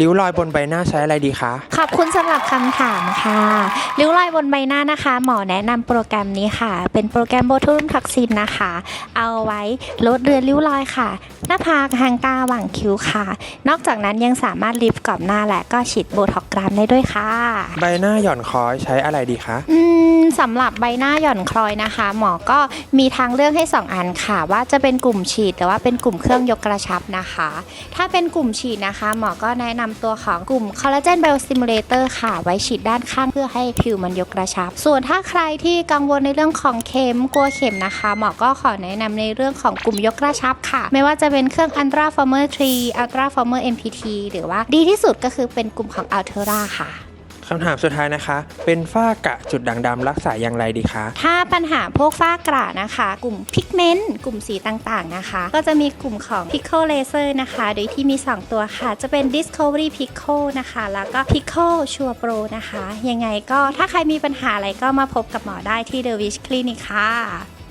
ริ้วรอยบนใบหน้าใช้อะไรดีคะ ขอบคุณสำหรับคำถามค่ะริ้วรอยบนใบหน้านะคะ หมอแนะนำโปรแกรมนี้ค่ะ เป็นโปรแกรมโบทูลท็อกซินนะคะ เอาไว้ลดเรือนริ้วรอยค่ะ หน้าผากหางตาหว่างคิ้วค่ะ นอกจากนั้นยังสามารถลิฟต์กรอบหน้าและก็ฉีดโบท็อกกรามได้ด้วยค่ะ ใบหน้าหย่อนคล้อยใช้อะไรดีคะ อืมสำหรับใบหน้าหย่อนคล้อยนะคะ หมอก็มีทางเลือกให้ 2 อันค่ะ ว่าจะเป็นกลุ่มฉีดหรือว่าเป็นกลุ่มเครื่องยกกระชับนะคะ ถ้าเป็นกลุ่มฉีดนะคะ หมอก็แนะนำตัวของกลุ่มคอลลาเจนไบโอสติมูเลเตอร์ค่ะ ไว้ฉีดด้านข้างเพื่อให้ผิวมันยกกระชับ ส่วนถ้าใครที่กังวลในเรื่องของเข็มกลัวเข็มนะคะหมอก็ขอแนะนำในเรื่องของกลุ่มยกกระชับค่ะ ไม่ว่าจะเป็นเครื่องอัลตราฟอร์เมอร์ทรีอัลตราฟอร์เมอร์เอ็มพีทีหรือว่าดีที่สุดก็คือเป็นกลุ่มของอัลเทอร่าค่ะ คำถามสุดท้ายนะคะ เป็นฝ้ากระจุดด่างดำรักษาอย่างไรดีคะ ถ้าปัญหาพวกฝ้ากระนะคะ กลุ่มพิกเมนต์กลุ่มสีต่างๆนะคะ ก็จะมีกลุ่มของ Pico Laser นะคะ โดยที่มี 2 ตัวค่ะ จะเป็น Discovery Pico นะคะ แล้วก็ Pico Sure Pro นะคะ ยังไงก็ถ้าใครมีปัญหาอะไรก็มาพบกับหมอได้ที่ The Wish Clinic ค่ะ